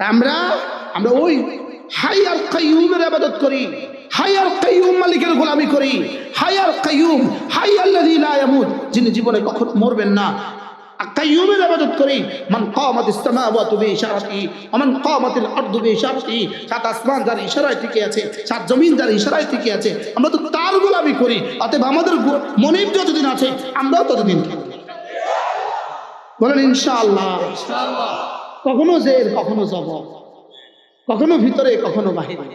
আমরা আমরা ওই হাই আর কাইয়ুমের আবাদত করি হাই আর কাইয়ুম মালিকের গোলামি করি হাই আর কাইয়ুম হাই আল্লাযী লা ইয়ামুত, যিনি জীবনে কখনো মরবেন না। কাইয়ুমের আবাদত করি, মান কামাত ইসসামাওয়াতু বিইশারাতি ওয়া মান কামাতিল আরদু বিইশারাতি সাত আসমান যার ইশারায় টিকে আছে, সাত জমিন যার ইশারায় টিকে আছে, আমরা তো তার গোলামি করি, অতএব আমাদের মনিব যতদিন আছে, আমরাও ততদিন বলেন ইনশাআল্লাহ। কখনো জের কখনো জব কখনো ভিতরে, কখনো বাহিরে।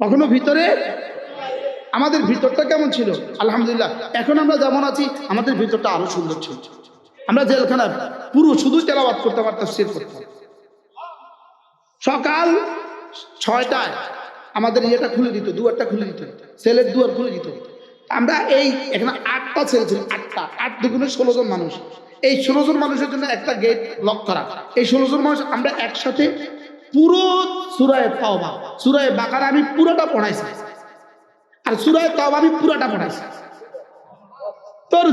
কখনো ভিতরে? আমাদের ভিতরটা কেমন ছিল? আলহামদুলিল্লাহ, এখন আমরা যেমন আছি, আমাদের ভিতরটা আরও সুন্দর ছিল। আমরা জেলখানা পুরো শুধু তেলাবাদ করতে পারতাম শেষ করতাম। সকাল ছয়টায় আমাদের ইয়েটা খুলে দিত, দুয়ারটা খুলে দিত, সেলের দুয়ার খুলে দিত। আমরা এই, এখানে আটটা ছেলে ছিল, আটটা, আট দুগুণে ষোলো জন মানুষ। এই ষোলো জন মানুষের জন্য একটা গেট লক করা। এই ষোলো জন মানুষ আমরা একসাথে পুরো সুরায় তাওবা, সুরায় বাকারা আমি পুরোটা পড়াইছি। আর সুরায় তাওবা আমি পুরোটা পড়াইছি। তোর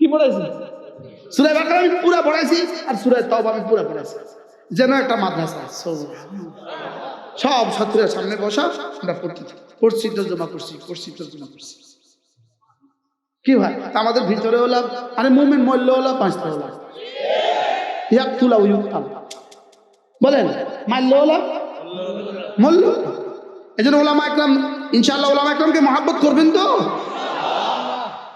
কি পড়াইছি? সুরায় বাকারা আমি পুরো পড়াইছি আর সুরায় তাওবা আমি পুরো পড়াইছি। যেন একটা মাদ্রাসা সব ছাত্রের সামনে বসা, আমরা থাকি। পড়ছি, তর্জমা করছি পড়ছি, তর্জমা করছি কি ভাই? আমাদের ভিতরে হলাম, আরে মুমিন মল্য হলাম পাঁচটা হলাম। ইয়াকুলা উয়ুক্তাল বলেন মাল্য হলাম? মল্য এই জন্য ওলামা একরাম ইনশাল্লাহ ওলামা একরামকে মহাব্বত করবেন তো?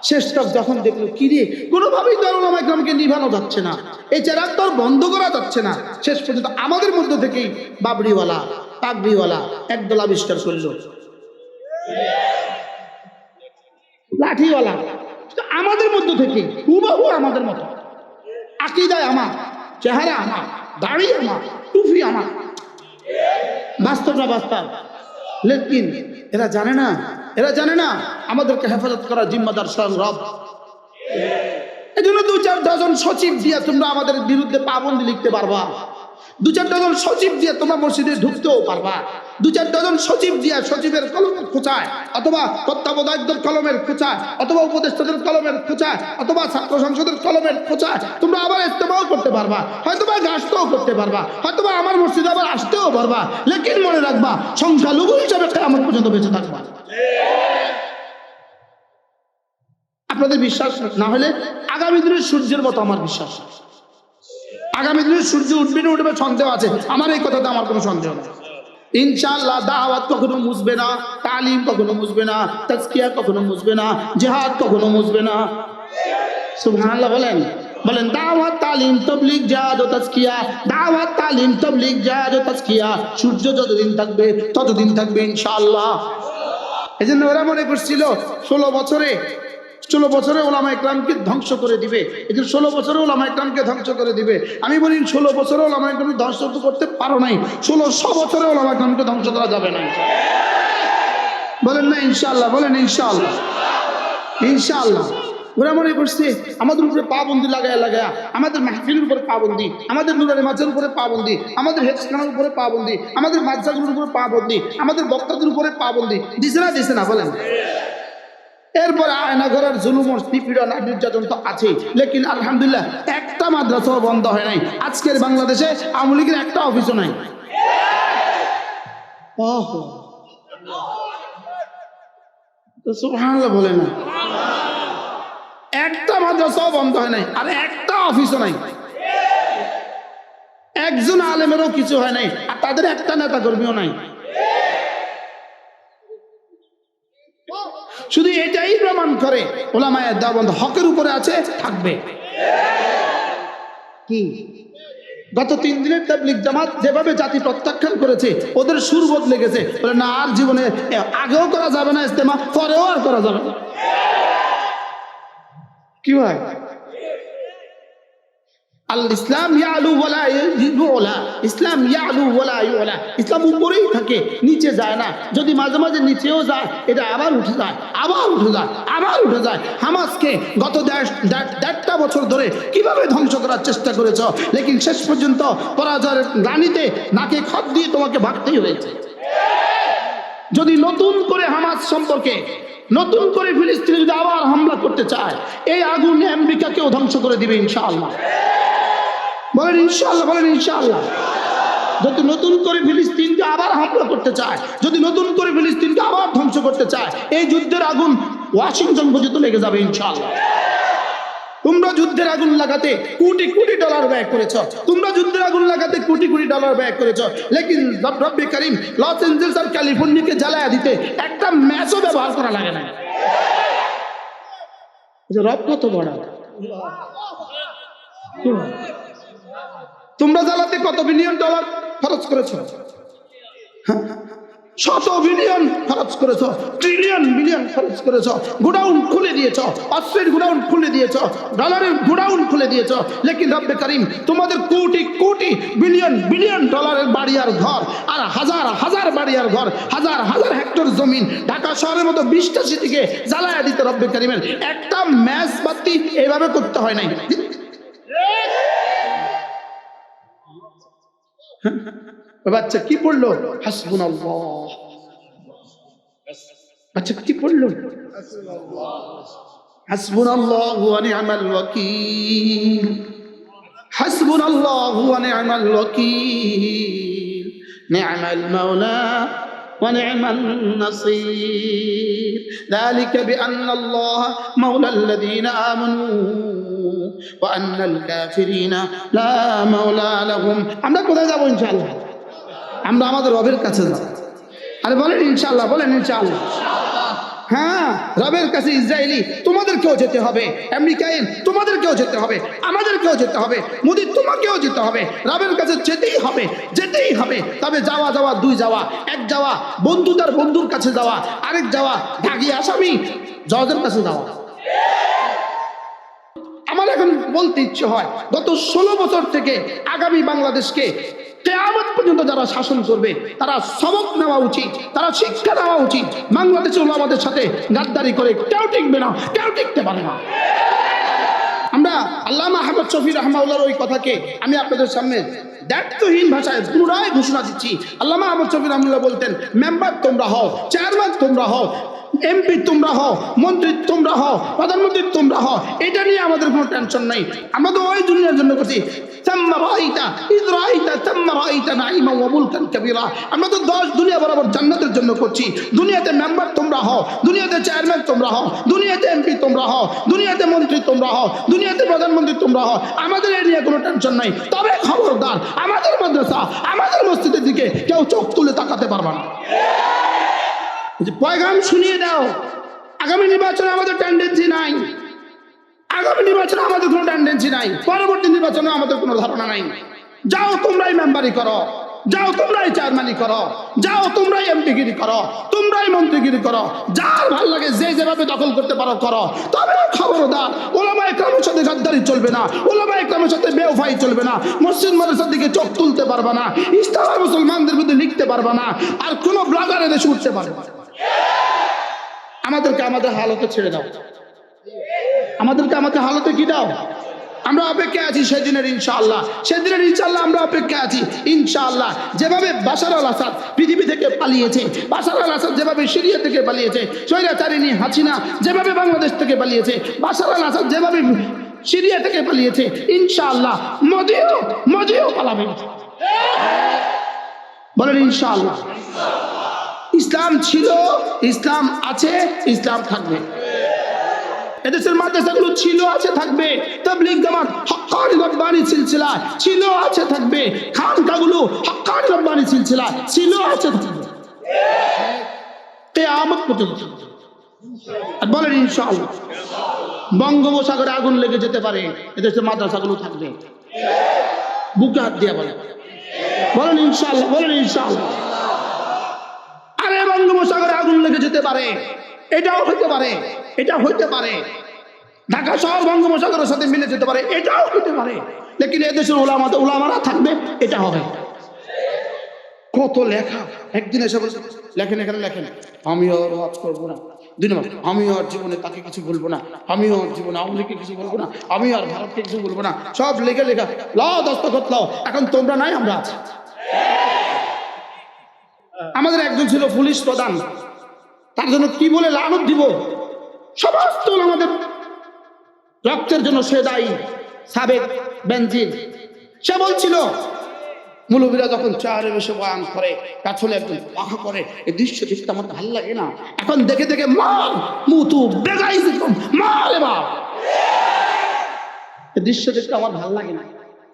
শেষ তক যখন দেখল, কি রে, কোনোভাবেই তো ওলামা একরামকে নিভানো যাচ্ছে না। এই চেরাগ তো বন্ধ করা যাচ্ছে না। শেষ পর্যন্ত আমাদের মধ্য থেকেই বাবরিওয়ালা, পাগড়িওয়ালা একদল আবিষ্কার করল। লাঠিওয়ালা। আমাদের মধ্য থেকে, হুবাহু আমাদের মতো। আকিদায় আমার, চেহারা আমার, দাড়ি আমার টুফি আমার। বাস্তবটা বাস্তব। লেকিন, এরা জানে না, এরা জানে না আমাদেরকে হেফাজত করা জিম্মাদার স্বয়ং রব। এই জন্য দু চার ডজন সচিব দিয়ে তোমরা আমাদের বিরুদ্ধে পাবন্দি লিখতে পারবা। দু চার ডজন সচিব দিয়ে তোমরা মসজিদে ঢুকতেও পারবা। দু চার ডজন সচিব দিয়ে সচিবের কলমের খোঁচায়, অথবা তত্ত্বাবধায়কদের কলমের খোঁচায়, অথবা উপদেষ্টাদের কলমের খোঁচায়, অথবা ছাত্র সংসদের কলমের খোঁচায় তোমরা আবার ইস্তেমাও করতে পারবা। হয়তোবা গাছটাও করতে পারবা, হয়তোবা আমার মসজিদে আবার আসতেও পারবা। লেকিন মনে রাখবা, সংখ্যালঘু হিসাবে আমার পর্যন্ত বেঁচে থাকবা। আপনাদের বিশ্বাস না হলে আগামী দিনের সূর্যের মতো আমার বিশ্বাস। আগামী দিনে সূর্য উঠবে না, উঠবে সন্দেহ আছে। আমার এই কথাতে আমার কোনো সন্দেহ নেই। ইনশাআল্লাহ দাওয়াত কখনো মুছবে না, তালিম কখনো মুছবে না, তাজকিয়া কখনো মুছবে না, জেহাদ কখনো মুছবে না। সুবহানাল্লাহ বলেন। বলেন, দাওয়াত, তালিম, তবলিগ, জাহাদ ও তাজকিয়া। দাওয়াত, তালিম, তবলিগ, জাহাদ ও তাজকিয়া। সূর্য যতদিন থাকবে, ততদিন থাকবে ইনশাআল্লাহ। এই জন্য ওরা মনে করছিল, ষোলো বছরে ষোলো বছরে ওলামা ইকরামকে ধ্বংস করে দিবে। জন্য ষোলো বছরে ওলামা ইকরামকে ধ্বংস করে দিবে। আমি বলি, ষোলো বছরে ওলামা ইকরামকে ধ্বংস করতে পারো নাই। ষোলো ষোলোশো বছরে ওলামা ইকরামকে ধ্বংস করা যাবে না। বলেন না ইনশাল্লাহ বলেন ইনশাল্লাহ ইনশাল্লাহ ওরা মনে করছে, আমাদের উপরে পাবন্দি লাগায় লাগায়, আমাদের মাহফিলের উপরে পাবন্দি আমাদের নুরানি মাছের উপরে পাবন্দি আমাদের হেডস্থানের উপরে পাবন্দি আমাদের মাদ্রাসাগুলোর উপরে পাবন্দি আমাদের বক্তাদের উপরে পাবন্দি দিছে না দিছে না, বলেন। এরপরে আয়নাঘরের জুলুম নিপীড়ন আর নির্যাতন তো আছেই। লেকিন আলহামদুলিল্লাহ, একটা মাদ্রাসাও বন্ধ হয় নাই। আজকের বাংলাদেশে আওয়ামী লীগের একটা অফিসও নাই। বলে না। একটা মাদ্রাসাও বন্ধ হয় নাই, আর একটা অফিসও নাই। একজন আলেমেরও কিছু হয় নাই, আর তাদের একটা নেতা কর্মীও নাই। শুধু এটাই প্রমাণ করে ওলামায়ের দেওয়াবন্ধ হকের উপরে আছে, থাকবে। কি? গত তিন দিনের তাবলিক জামাত যেভাবে জাতি প্রত্যাখ্যান করেছে, ওদের সুর বদলে গেছে। বলে, না, আর জীবনে আগেও করা যাবে না ইস্তেমা পরেও আর করা যাবে না। কি হয়? আল ইসলাম ইয়ালু ওয়ালা ইউলা, ইসলাম ইয়ালু ওয়ালা ইউলা। ইসলাম উপরেই থাকে, নিচে যায় না। যদি মাঝে মাঝে নিচেও যায়, এটা আবার উঠে যায়, আবার উঠে যায়, আবার উঠে যায়। হামাসকে গত দেড়- দেড়- দেড়টা বছর ধরে কীভাবে ধ্বংস করার চেষ্টা করেছ? লেকিন শেষ পর্যন্ত পরাজয়ের গ্লানিতে নাকে খত দিয়ে তোমাকে ভাগতেই হয়েছে। যদি নতুন করে হামাস সম্পর্কে, নতুন করে ফিলিস্তিনে যদি আবার হামলা করতে চায়, এই আগুন আমেরিকাকেও ধ্বংস করে দিবে ইনশাআল্লাহ। বলেন ইনশাল্লাহ বলেন ইনশাল্লাহ যদি নতুন করে ফিলিস্তিনকে আবার হামলা করতে চায়, যদি নতুন করে ফিলিস্তিনকে আবার ধ্বংস করতে চায়, এই যুদ্ধের আগুন ওয়াশিংটন পর্যন্ত লেগে যাবে ইনশাল্লাহ তোমরা যুদ্ধের আগুন লাগাতে কোটি কোটি ডলার ব্যয় করেছ। তোমরা যুদ্ধের আগুন লাগাতে কোটি কোটি ডলার ব্যয় করেছ। লেকিন রব্বে করিম, লস এঞ্জেলস আর ক্যালিফোর্নিয়াকে জ্বালায়া দিতে একটা ম্যাচও ব্যবহার করা লাগে না। রব কত বড়? তোমরা জ্বালাতে কত বিলিয়ন ডলার খরচ করেছ? হ্যাঁ? শত বিলিয়ন খরচ করেছ ট্রিলিয়ন বিলিয়ন খরচ করেছ, গোডাউন খুলে দিয়েছ অস্ত্রের গোডাউন খুলে দিয়েছ ডলারের গোডাউন খুলে দিয়েছ। লেকিন রব্বে করিম, তোমাদের কোটি কোটি বিলিয়ন বিলিয়ন ডলারের বাড়ি আর ঘর আর হাজার হাজার বাড়ি আর ঘর, হাজার হাজার হেক্টর জমিন ঢাকা শহরের মতো বিশটা সিটিকে জ্বালায়া দিতে রব্বে করিমের একটা ম্যাচ বাতি এইভাবে করতে হয় নাই। বাচ্চা কি পড়লো হাসবুন বাচ্চা কি পড়লো হাসবুন আল্লাহ নি'মাল ওয়াকিল حسبنا الله ونعم الوكيل نعم المولى ونعم النصير ذلك بأن الله مولى الذين آمنوا আমরা কোথায় যাব ইনশাআল্লাহ? আমরা আমাদের রবের কাছে যাব। আরে বলেন ইনশাআল্লাহ বলেন ইনশাআল্লাহ। হ্যাঁ রবের কাছে ইসরায়েলি তোমাদেরকেও যেতে হবে। আমেরিকাইন তোমাদেরকেও যেতে হবে। আমাদেরকেও যেতে হবে। মোদি, তোমাকেও যেতে হবে। রবের কাছে যেতেই হবে যেতেই হবে। তবে যাওয়া যাওয়া, দুই যাওয়া, এক যাওয়া, বন্ধু তার বন্ধুর কাছে যাওয়া, আরেক যাওয়া ভাগি আসামি জজের কাছে যাওয়া। আমার এখন বলতে ইচ্ছে হয়, গত ষোলো বছর থেকে আগামী বাংলাদেশকে কেয়ামত পর্যন্ত যারা শাসন করবে, তারা সবক নেওয়া উচিত, তারা শিক্ষা নেওয়া উচিত। বাংলাদেশের ওলামাদের সাথে গাদ্দারি করে কেউ টিকবে না, কেউ টিকতে পারে না। আমরা আল্লামা আহমদ শফি রহমাউল্লাহর ওই কথাকে আমি আপনাদের সামনে দায়িত্বহীন ভাষায় পুনরায় ঘোষণা দিচ্ছি। আল্লামা আহমদ শফি রহমুল্লাহ বলতেন, মেম্বার তোমরা হও, চেয়ারম্যান তোমরা হও এমপি তোমরা হও, মন্ত্রী তোমরা হও, প্রধানমন্ত্রী তোমরা হও, এটা নিয়ে আমাদের কোনো টেনশন নাই। আমাদের ওই দুনিয়ার জন্য করছি। আমরা তো দশ দুনিয়া বরাবর জান্নাতের জন্য করছি। দুনিয়াতে মেম্বার তোমরা হও, দুনিয়াতে তোমরা হও, দুনিয়াতে এমপি তোমরা হও, দুনিয়াতে মন্ত্রী তোমরা হও, দুনিয়াতে তোমরা আমাদের কোনো টেনশন তবে খবরদার, আমাদের মাদ্রাসা, আমাদের মসজিদের দিকে কেউ চোখ তুলে তাকাতে পারবা না। পয়গাম শুনিয়ে দাও, আগামী নির্বাচনে আমাদের টেন্ডেন্সি নাই। আগামী নির্বাচনে আমাদের কোনো টেন্ডেন্সি নাই। পরবর্তী নির্বাচনে আমাদের কোনো ধারণা নাই। যাও তোমরাই মেম্বারি করো, যাও তোমরাই চেয়ারম্যানি করো, যাও তোমরাই এমপিগিরি করো, তোমরাই মন্ত্রীগিরি করো, যার ভালো লাগে যে যেভাবে দখল করতে পারো, করো। তবে খবরদার, ওলামা একরামের সাথে গাদ্দারি চলবে না, ওলামা একরামের সাথে বেওফাই চলবে না, মসজিদ মাদ্রাসার দিকে চোখ তুলতে পারবে না ইস্তাহার মুসলমানদের মধ্যে লিখতে পারবে না, আর কোনো ব্লগার এদেশে উঠতে পারবে না। আমাদেরকে আমাদের হালতে ছেড়ে দাও। আমাদেরকে আমাদের হালতে কি দাও? আমরা অপেক্ষা আছি সেদিনের ইনশাআল্লাহ। সেদিনের ইনশাআল্লাহ আমরা অপেক্ষা আছি। ইনশাআল্লাহ যেভাবে বাশার আল আসাদ পৃথিবী থেকে পালিয়েছে, বাশার আল আসাদ যেভাবে সিরিয়া থেকে পালিয়েছে, স্বৈরাচারিণী হাসিনা যেভাবে বাংলাদেশ থেকে পালিয়েছে, বাশার আল আসাদ যেভাবে সিরিয়া থেকে পালিয়েছে, ইনশাআল্লাহ মোদিও মোদিও পালাবে। বলেন ইনশাআল্লাহ। ইসলাম ছিল, ইসলাম আছে, ইসলাম থাকবে। এদেশের মাদ্রাসাগুলো ছিল, আছে, থাকবে। তাবলিগ জামাত হক্কানি রব্বানি সিলসিলা ছিল, আছে, থাকবে। খানকাগুলো হক্কানি রব্বানি সিলসিলা ছিল, আছে, থাকবে। কিয়ামত পর্যন্ত। আর বলেন, ইনশাআল্লাহ। বঙ্গোপসাগরে আগুন লেগে যেতে পারে, এদেশের মাদ্রাসাগুলো থাকবে। বুকে হাত দিয়ে বলেন। বলেন, ইনশাআল্লাহ বলেন, ইনশাআল্লাহ। বঙ্গোপসাগরে আগুন লেগে যেতে পারে। এটাও হইতে পারে এটা হইতে পারে। ঢাকা শহর বঙ্গোপসাগরের সাথে মিলে যেতে পারে, এটাও হইতে পারে। লেকিন এদেশের ওলামা, ওলামারা থাকবে, এটা হবে। কত লেখা, একদিন এসে বলছে, লেখেন এখানে, লেখেন। আমি আর ওয়াজ করব না। দুই নম্বর আমি আর জীবনে তাকে কিছু বলব না। আমি আর জীবনে আওয়ামী কিছু বলব না। আমি আর ভারতকে কিছু বলব না। সব লেখা লেখা, লাও, দস্তখত লাও, এখন তোমরা নাই, আমরা আছি। আমাদের একজন ছিল পুলিশ প্রধান। তার জন্য কি বলে লানত দিব? সমস্ত আমাদের। রক্তের জন্য সে দায়ী, সাবেক বেঞ্জিন সে বলছিল, মুলবিরা যখন চেয়ারে বসে বয়ান করে পেছনে একদম পাখা করে, এই দৃশ্য দেখতে আমার ভালো লাগে না। এখন দেখে দেখে মার মুতু বেগাই মারে বাপ এই দৃশ্য দেখতে আমার ভালো লাগে না।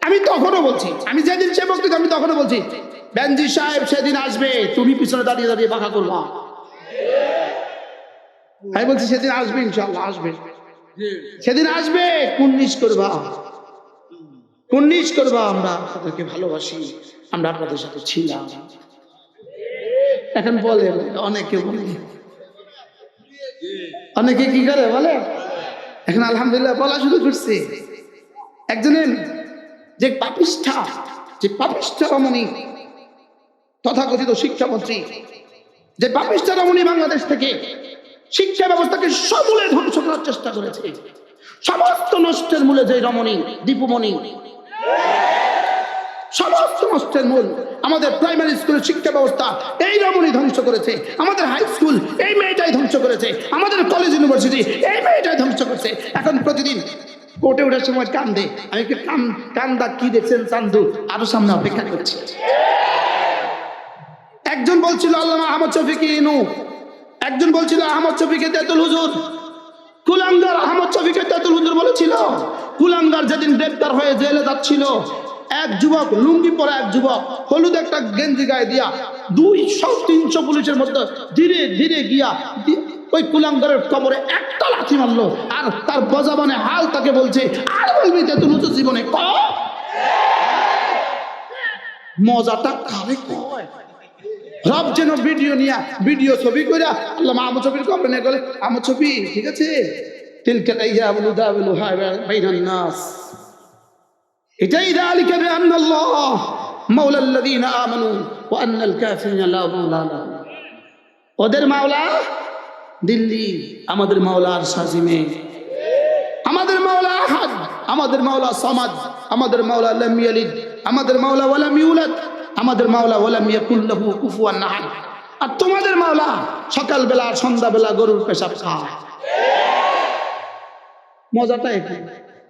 আমি তখনও বলছি, আমি যেদিন সে বক্তৃতা, আমি তখনও বলছি বেনজি সাহেব সেদিন আসবে, তুমি পিছনে দাঁড়িয়ে দাঁড়িয়ে পাখা করবা। আমি বলছি, সেদিন আসবে ইনশাল্লাহ আসবে। সেদিন আসবে, কুন্নিশ করবা। কুন্নিশ করবা, আমরা আপনাদেরকে ভালোবাসি, আমরা আপনাদের সাথে ছিলাম। এখন বলে অনেকে বলে। অনেকে কি করে বলে? এখন আলহামদুলিল্লাহ বলা শুরু করছে। একজনের যে পাপিষ্ঠা যে পাপিষ্ঠা রমণী তথাকথিত শিক্ষামন্ত্রী যে পাপিষ্ঠা রমণী বাংলাদেশ থেকে শিক্ষা ব্যবস্থাকে সমূলে ধ্বংস করার চেষ্টা করেছে। সমস্ত নষ্টের মূলে যে রমণী, দীপুমণি, সমস্ত নষ্টের মূল আমাদের প্রাইমারি স্কুলের শিক্ষা ব্যবস্থা, এই রমণী ধ্বংস করেছে। আমাদের হাই স্কুল এই মেয়েটাই ধ্বংস করেছে। আমাদের কলেজ ইউনিভার্সিটি এই মেয়েটাই ধ্বংস করেছে। এখন প্রতিদিন কোর্টে ওঠার সময় কান্দে। আমি কান কান্দা কি দেখছেন চান্দু? আরও সামনে অপেক্ষা করছি। একজন বলছিল, আল্লামা আহমদ শফিকি ইনু। একজন বলছিল, আহমদ শফিকে তেতুল হুজুর। কুলাঙ্গার আহমদ শফিকে তেতুল হুজুর বলেছিল, কুলাঙ্গার যেদিন গ্রেপ্তার হয়ে জেলে যাচ্ছিল, এক যুবক, লুঙ্গি পরে এক যুবক, হলুদ একটা গেঞ্জি গায়ে দিয়া দুইশো, তিনশো পুলিশের মধ্যে ধীরে ধীরে গিয়া ওই কুলাঙ্গারের কবরে একটা লাথি মারলো আর তার বজাবানে হাল তাকে বলছে, আর বলবি তেতুল হুজুর জীবনে ক? মজাটা কারে কয়? রব যেন ভিডিও নিয়া, ভিডিও ছবি করিয়া আল্লাহ আমার ছবির কবে নিয়ে গেলে, আমার ছবি, ঠিক আছে? তিলকে তাইয়া দা নাস। এটাই লা ওদের মাওলা দিল্লি, আমাদের মাওলার আমাদের মাওলা আমাদের মাওলা আমাদের মাওলা আমাদের মাওলা আমাদের মাওলা ওয়ালাম ইয়াকুল্লাহু কুফুয়ান আহাদ। আর তোমাদের মাওলা সকালবেলা আর সন্ধ্যাবেলা গরুর পেশাব মজাটা এখানে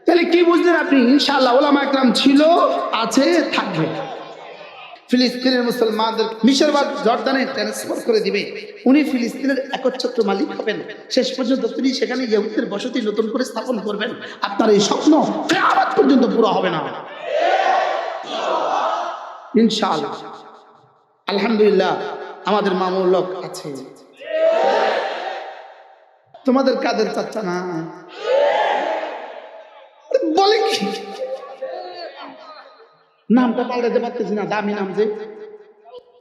তাহলে কি বুঝলেন আপনি? ইনশাআল্লাহ ওলামা একরাম ছিল, আছে, থাকবে। ফিলিস্তিনের মুসলমানদের মিশরবাদ জর্দানে ট্রান্সফার করে দিবে। উনি ফিলিস্তিনের একচ্ছত্র মালিক হবেন। শেষ পর্যন্ত তিনি সেখানে ইহুদের বসতি নতুন করে স্থাপন করবেন। আপনার এই স্বপ্ন কেয়ামত পর্যন্ত পুরো হবে না। ইনশাআল্লাহ। আলহামদুলিল্লাহ, আমাদের মামুর লোক আছে। তোমাদের কাদের চাচ্চা না? বলে কি? নামটা পাল্টাতে পারতেছি না, দামি নাম যে।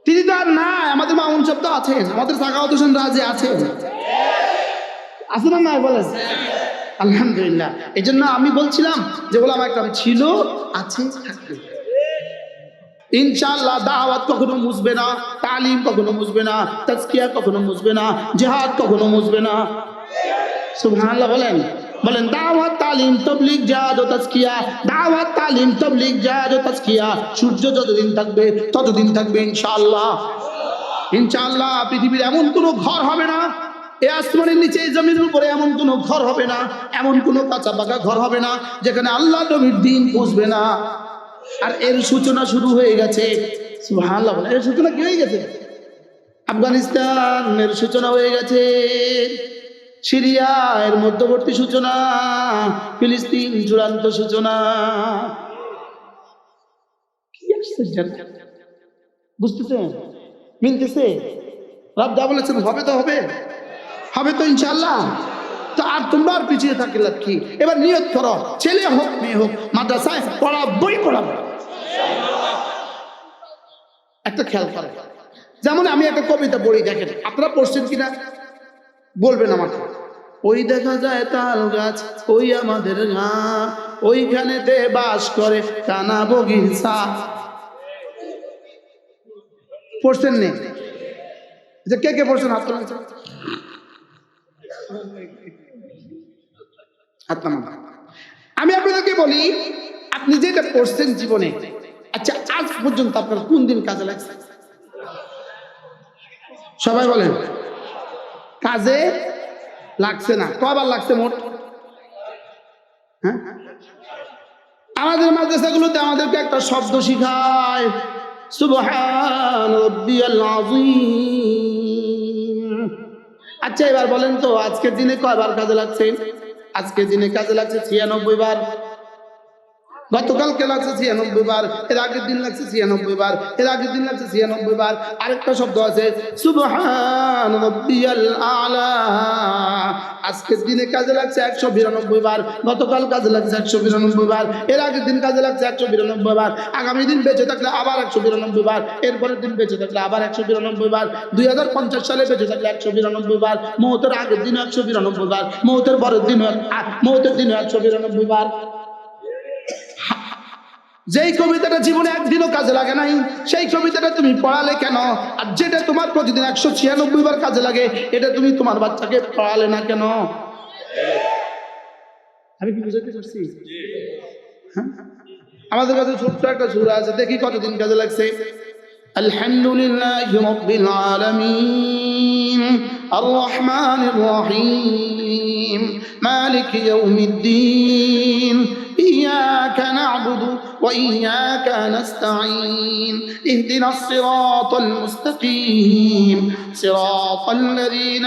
তিনি তো আর নাই, আমাদের মামুন সব তো আছেন, আমাদের সাকাওয়াত হোসেন রাজে আছে আছে না নাই বলেন? আলহামদুলিল্লাহ। এই জন্য আমি বলছিলাম যে ওলামা একরাম ছিল, আছে, থাকবে। ইনশাআল্লাহ দাওয়াত কখনো মুসবে না, তালিম কখনো মুছবে না, তাজকিয়া কখনো মুসবে না, জেহাদ কখনো মুছবে না। সুবহানাল্লাহ বলেন বলেন দাওয়াত, তালিম, তবলিগ, জাহাদ ও তাজকিয়া, দাওয়াত, তালিম, তবলিগ, জাহাদ ও তাজকিয়া, সূর্য যতদিন থাকবে, ততদিন থাকবে ইনশাআল্লাহ। ইনশাআল্লাহ পৃথিবীর এমন কোনো ঘর হবে না এই আসমানের নিচে, এই জমির উপরে এমন কোনো ঘর হবে না, এমন কোনো কাঁচা পাকা ঘর হবে না, যেখানে আল্লাহ নবীর দিন বুঝবে না। আর এর সূচনা শুরু হয়ে গেছে। এর সূচনা কি হয়ে গেছে? আফগানিস্তানের সূচনা হয়ে গেছে। সিরিয়া, এর মধ্যবর্তী সূচনা। ফিলিস্তিন, চূড়ান্ত সূচনা। বুঝতেছেন? মিলতেছে? রব যা বলেছেন, হবে তো হবে। হবে তো ইনশাল্লাহ আর তোমরা আর পিছিয়ে থাকলে লাভ কি এবার নিয়ত করো, ছেলে হোক, মেয়ে হোক, মাদ্রাসায় পড়া, বই পড়াবো একটা খেয়াল করে। যেমন আমি একটা কবিতা পড়ি, দেখেন, আপনারা পড়ছেন কিনা? বলবেন আমাকে। ওই দেখা যায় তাল গাছ, ওই আমাদের গা ওইখানেতে বাস করে কানা বগিচা পড়ছেন নেই যে কে কে পড়ছেন? হাত। আমি আপনাদেরকে বলি, আপনি যেটা পড়ছেন জীবনে আচ্ছা আজ পর্যন্ত আপনার কোন দিন কাজে লাগছে? সবাই বলেন, কাজে লাগছে না, কবার লাগছে মোট? হ্যাঁ? আমাদের মাদ্রাসাগুলোতে আমাদেরকে একটা শব্দ শিখায় সুবহান রব্বিয়াল আযীম। আচ্ছা এবার বলেন তো, আজকের দিনে কয়বার কাজে লাগছে? আজকের দিনে কাজে লাগছে ছিয়ানব্বই বার। গতকালকে লাগছে ছিয়ানব্বই বার, এর আগের দিন লাগছে ছিয়ানব্বই বার, এর আগের দিন লাগছে ছিয়ানব্বই বার। আরেকটা শব্দ আছে, সুবহান আলা। আজকের দিনে কাজে লাগছে একশো বিরানব্বই বার, গতকাল কাজে লাগছে একশো বিরানব্বই বার, এর আগের দিন কাজে লাগছে একশো বিরানব্বই বার, আগামী দিন বেঁচে থাকলে আবার একশো বিরানব্বই বার, এরপরের দিন বেঁচে থাকলে আবার একশো বিরানব্বই বার, দুই হাজার পঞ্চাশ সালে বেঁচে থাকলে একশো বিরানব্বই বার, মৌতের আগের দিনও একশো বিরানব্বই বার, মৌতের পরের দিনও মৌতের দিনও একশো বিরানব্বই বার। যেই কবিতাটা জীবনে একদিনও কাজে লাগে নাই, সেই কবিতাটা তুমি পড়ালে কেন? আর যেটা তোমার প্রতিদিন একশো ছিয়ানব্বই বার কাজে লাগে, এটা তুমি তোমার বাচ্চাকে পড়ালে না কেন? আমি কি বুঝাতে পারছি? হ্যাঁ? আমাদের কাছে ছোট্ট একটা সুর আছে, দেখি কতদিন কাজে লাগছে। আলহামদুলিল্লাহ রব্বিল আলামিন আর রহমানির রহিম, মালিক ইয়াউমিদ্দিন, ইয়াকা না'বুদু وإياك نستعين اهدنا الصراط المستقيم صراط الذين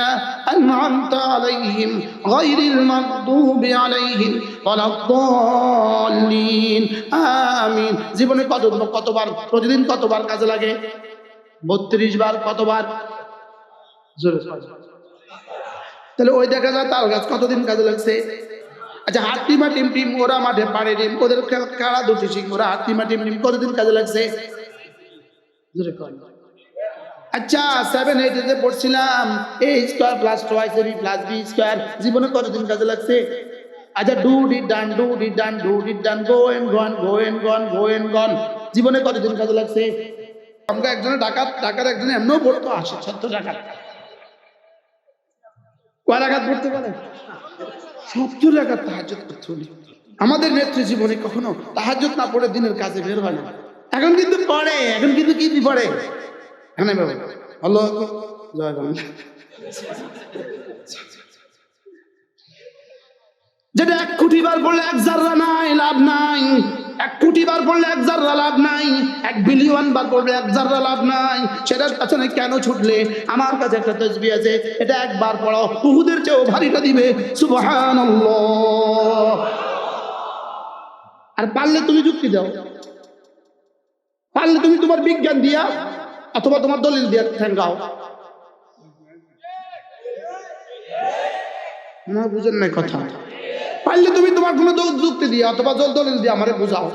أنعمت عليهم غير المغضوب عليهم ولا الضالين آمين জীবনে কত কতবার প্রতিদিন কতবার কাজে লাগে বত্রিশ বার কতবার জোরে বলো। তাহলে ওই দেখা যায় তাল গাছ কতদিন কাজে লাগছে আচ্ছা হাতিমা টিম টিম ওরা মাঠে পাড়ে টিম ওদের খেলা দুটি সিং ওরা হাতিমা টিম টিম কতদিন কাজে লাগছে? আচ্ছা সেভেন এইটে পড়ছিলাম A square plus twice B plus B square জীবনে কতদিন কাজে লাগছে? আচ্ছা do did done do did done do did done go went gone go went gone go went gone জীবনে কতদিন কাজে লাগছে? আমরা একজনে ডাকাত ডাকাত একজনে এমনও পড়তো আসে সত্য ডাকাত। কয় ডাকাত পড়তে পারে? সত্তর টাকার তাহাজত করতে হলি আমাদের নেত্রী জীবনে কখনো তাহাজত না পড়ে দিনের কাজে বের হয় না। এখন কিন্তু পড়ে, এখন কিন্তু কি পড়ে? হ্যাঁ বাবা? হলো জয় যেটা এক কোটি বার এক জাররা নাই, লাভ নাই। এক কোটি বার পড়লে এক জাররা লাভ নাই, এক বিলিয়ন বার পড়লে এক জাররা লাভ নাই। সেটার পেছনে কেন ছুটলে? আমার কাছে একটা তসবি আছে, এটা একবার পড়ো উহুদের চেয়েও ভারীটা দিবে। আর পারলে তুমি যুক্তি দাও। পারলে তুমি তোমার বিজ্ঞান দিয়া, অথবা তোমার দলিল দিয়া ঠেঙ্গাও। না বুঝেন নাই কথা। পারলে তুমি তোমার কোনো দল যুক্তি দিয়ে অথবা জল দলিল দিয়ে আমারে বোঝাও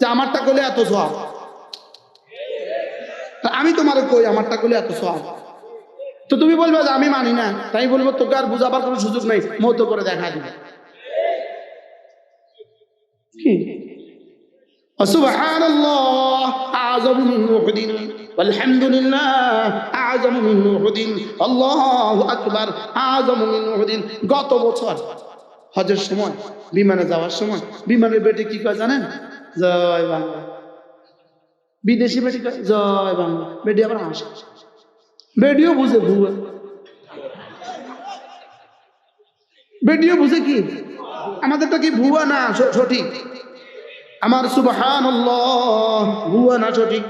যে আমারটা করলে এত সব আমি তোমার কই আমারটা করলে এত সব তো তুমি বলবে যে আমি মানি না তাই বলবো তোকে আর বুঝাবার কোনো সুযোগ নেই মত করে দেখা দিবে কি وسبحان الله أعظم من أحد والحمد لله أعظم من أحد الله أكبر أعظم من أحد গত বছর হজের সময়, বিমানে যাওয়ার সময়। বিমানের বেটে কি কয় জানেন? জয় বাংলা। বিদেশি বেটি কয়, জয় বাংলা। বেটি আবার হাসে বেটিও বুঝে ভুয়া। বেটিও বুঝে কি? আমাদেরটা কি ভুয়া না সঠিক? আমার সুবহান ভুয়া না সঠিক?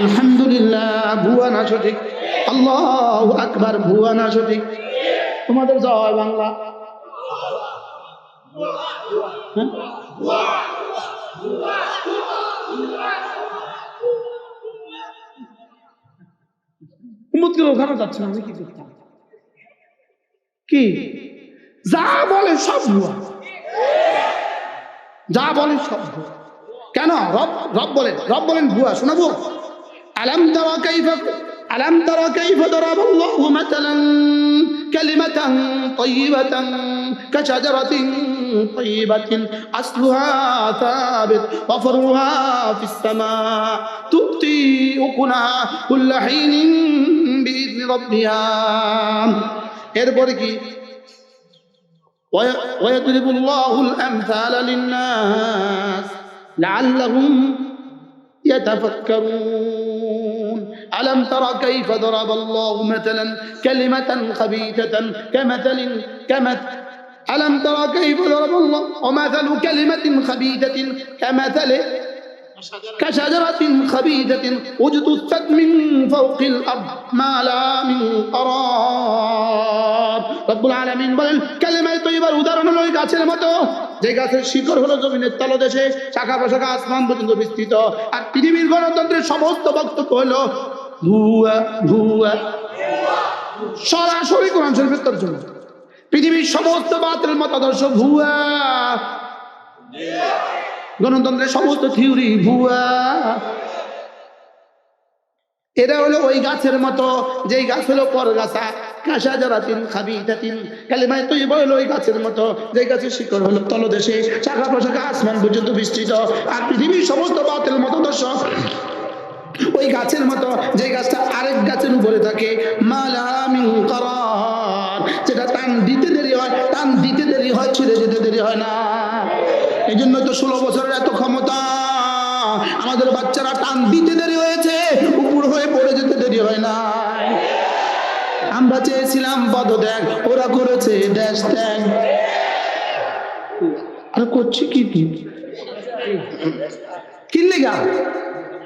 আলহামদুলিল্লাহ, ভুয়া না সঠিক? আল্লাহ আকবার, ভুয়া না সঠিক? তোমাদের জয় বাংলা? উম্মতকে ওখানে যাচ্ছে না আমি কি করতাম কি যা বলে সব ভুয়া যা বলেন সব ভুয়া কেন রব রব বলেন রব বলেন ভুয়া শোনাবো আলাম তারা কাইফ আলাম তারা কাইফ ضرب الله مثلا كلمة طيبة كشجرة طيبة أصلها ثابت وفرها في السماء تؤتي أكلها كل حين بإذن ربها এরপরে কি وي- ويضرب الله الأمثال للناس لعلهم يتفكرون ألم تر كيف ضرب الله مثلا كلمة خبيثة كمثل كمثل ألم تر كيف ضرب الله ومثل كلمة خبيثة كمثل كشجرة خبيثة اجتثت من فوق الأرض ما لا من قرار رب العالمين বলেন কালেমায় তৈবার উদাহরণ হলো ওই গাছের মতো যে গাছের শিকড় হলো জমিনের তলদেশে শাখা প্রশাখা আসমান পর্যন্ত বিস্তৃত আর পৃথিবীর গণতন্ত্রের সমস্ত বক্তব্য হলো ভুয়া ভুয়া সরাসরি কোরআন শরীফের তর্জমা পৃথিবীর সমস্ত বাতিল মতাদর্শ ভুয়া। গণতন্ত্রের সমস্ত থিওরি ভুয়া। এটা হলো ওই গাছের মতো, যেই গাছ হলো পর গাছা কাঁসা যারা তিন খাবি তিন কালিমায় তুই হলো ওই গাছের মতো যে গাছের শিকড় হলো তলদেশে। শাখা প্রশাখা আসমান পর্যন্ত বিস্তৃত। আর পৃথিবীর সমস্ত বাতিল মতো দর্শক ওই গাছের মতো যে গাছটা আরেক গাছের উপরে থাকে। মালামিন দিতে টান দিতে দেরি হয়, ছিঁড়ে যেতে দেরি হয় না। এই জন্য তো ষোলো বছরের এত ক্ষমতা, আমাদের বাচ্চারা টান দিতে দেরি হয়েছে, উপর হয়ে পড়ে যেতে দেরি হয় না। আমরা চেয়েছিলাম পদ দেখ ওরা করেছে, দেশ ত্যাগ। আর করছে কি কি? কিনলে গা?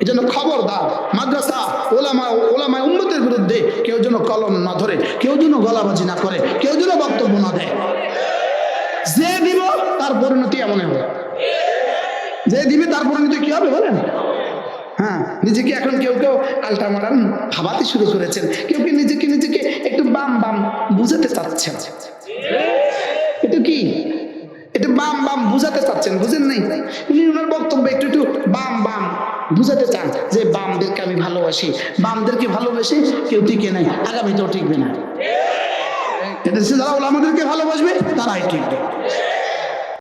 এই জন্য খবরদার, মাদ্রাসা ওলামা ওলামা উন্নতির বিরুদ্ধে কেউ যেন কলম না ধরে, কেউ যেন গলাবাজি না করে, কেউ যেন বক্তব্য না দেয়। যে দিব, তার পরিণতি এমন হবে। যে দিবে, তার পরিণতি কি হবে বলেন? হ্যাঁ নিজেকে এখন কেউ কেউ আলটা মারান ভাবাতে শুরু করেছেন। কেউ কেউ নিজেকে নিজেকে একটু বাম বাম বুঝাতে চাচ্ছেন? এটা কি? এটা বাম বাম বুঝাতে চাচ্ছেন, বুঝেন নাই? উনি ওনার বক্তব্য একটু একটু বাম বাম বুঝাতে চান যে বামদেরকে আমি ভালোবাসি। বামদেরকে ভালোবেসে কেউ টিকে নাই, আগামীতেও টিকবে না। এদেশে যারা আমাদেরকে ভালোবাসবে, তারাই টিকবে।